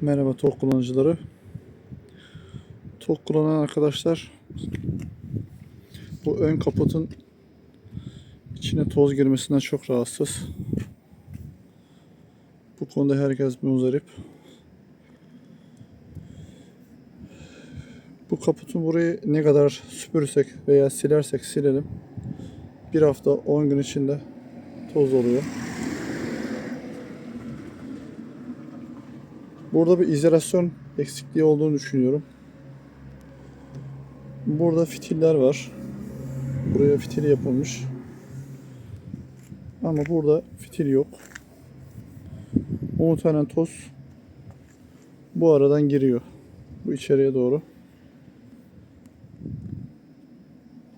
Merhaba TOK kullanıcıları. TOK kullanan arkadaşlar bu ön kaputun içine toz girmesinden çok rahatsız. Bu konuda herkes muzdarip. Bu kaputun burayı ne kadar süpürsek veya silersek silelim bir hafta 10 gün içinde toz oluyor. Burada bir izolasyon eksikliği olduğunu düşünüyorum. Burada fitiller var. Buraya fitil yapılmış. Ama burada fitil yok. Muhtemelen toz bu aradan giriyor. Bu içeriye doğru.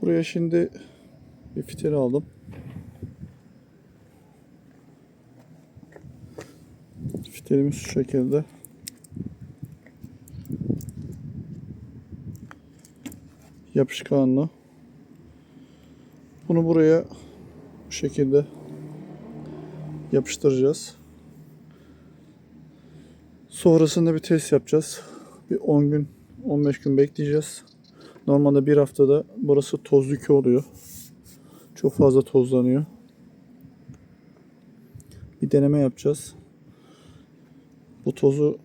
Buraya şimdi bir fitil aldım. Fitilimiz şu şekilde. Yapışkanlı. Bunu buraya bu şekilde yapıştıracağız. Sonrasında bir test yapacağız. Bir 10 gün, 15 gün bekleyeceğiz. Normalde bir haftada burası toz yükü oluyor. Çok fazla tozlanıyor. Bir deneme yapacağız. Bu tozu,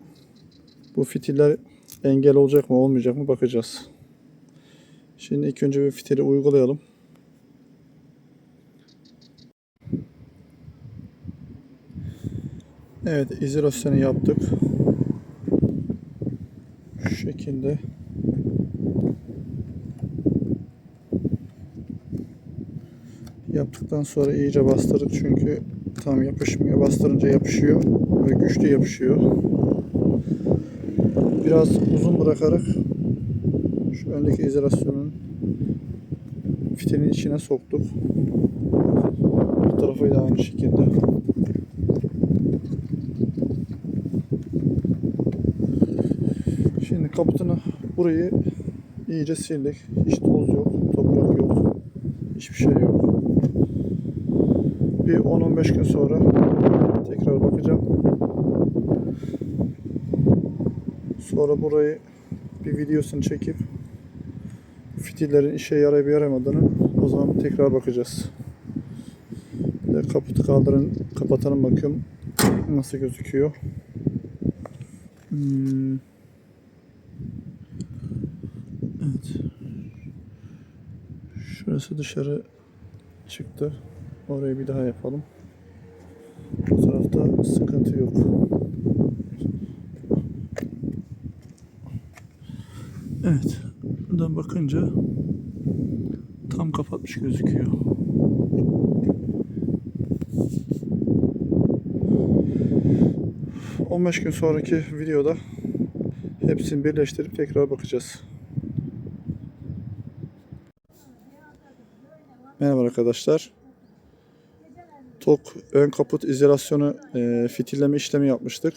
bu fitiller engel olacak mı olmayacak mı bakacağız. Şimdi ilk önce bir fitili uygulayalım. Evet, izolasyonu yaptık. Şu şekilde. Yaptıktan sonra iyice bastırdık çünkü tam yapışmıyor. Bastırınca yapışıyor ve güçlü yapışıyor. Biraz uzun bırakarak şu öndeki izolasyonun fitilin içine soktuk. Bu tarafı da aynı şekilde. Şimdi kaputunu burayı iyice sildik. Hiç toz yok, toprak yok. Hiçbir şey yok. Bir 10-15 gün sonra tekrar bakacağım. Sonra burayı bir videosunu çekip fitillerin işe yarayıp yaramadığını o zaman tekrar bakacağız. Bir de kaputu kaldırın, kapatalım bakayım nasıl gözüküyor. Hmm. Evet. Şurası dışarı çıktı. Orayı bir daha yapalım. Bu tarafta sıkıntı yok. Evet. Buradan bakınca tam kapatmış gözüküyor. ...15 gün sonraki videoda... ...hepsini birleştirip tekrar bakacağız. Merhaba arkadaşlar. TOK ön kaput izolasyonu e, fitilleme işlemi yapmıştık.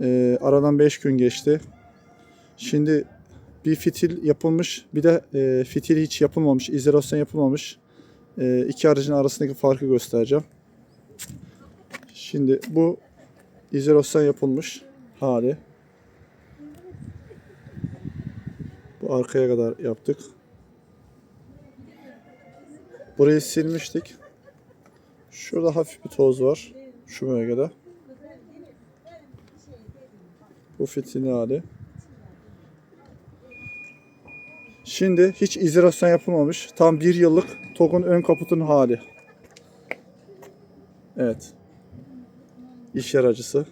E, aradan 5 gün geçti. Şimdi bir fitil yapılmış, bir de e, fitil hiç yapılmamış, izolasyon yapılmamış. E, iki aracın arasındaki farkı göstereceğim. Şimdi bu izolasyon yapılmış hali. Bu arkaya kadar yaptık. Burayı silmiştik. Şurada hafif bir toz var. Şu bölgede. Bu fitilin hali. Şimdi hiç izolasyon yapılmamış. Tam bir yıllık TOG'un ön kaputunun hali. Evet. İş yaracısı.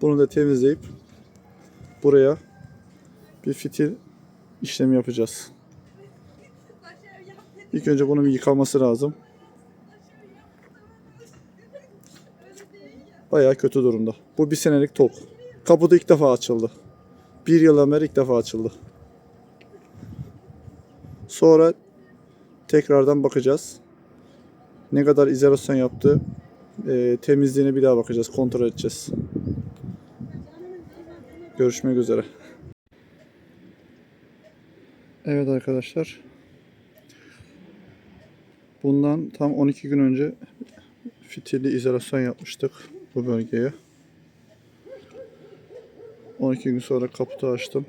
Bunu da temizleyip buraya bir fitil işlemi yapacağız. İlk önce bunun bir lazım. Bayağı kötü durumda. Bu bir senelik tok. Kaputu ilk defa açıldı. Bir yıldan beri ilk defa açıldı. Sonra tekrardan bakacağız. Ne kadar izolasyon yaptı. e, temizliğine bir daha bakacağız. Kontrol edeceğiz. Görüşmek üzere. Evet arkadaşlar. Bundan tam 12 gün önce fitilli izolasyon yapmıştık bu bölgeye. 12 gün sonra kaputu açtım.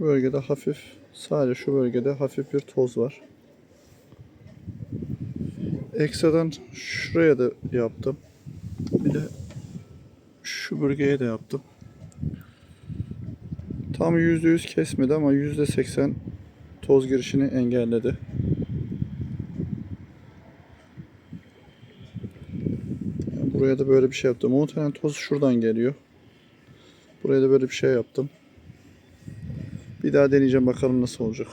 Şu bölgede hafif, sadece şu bölgede hafif bir toz var. Ekstradan şuraya da yaptım. Bir de şu bölgeye de yaptım. Tam %100 kesmedi ama %80 toz girişini engelledi. Yani buraya da böyle bir şey yaptım. Muhtemelen toz şuradan geliyor. Buraya da böyle bir şey yaptım. Bir daha deneyeceğim bakalım nasıl olacak.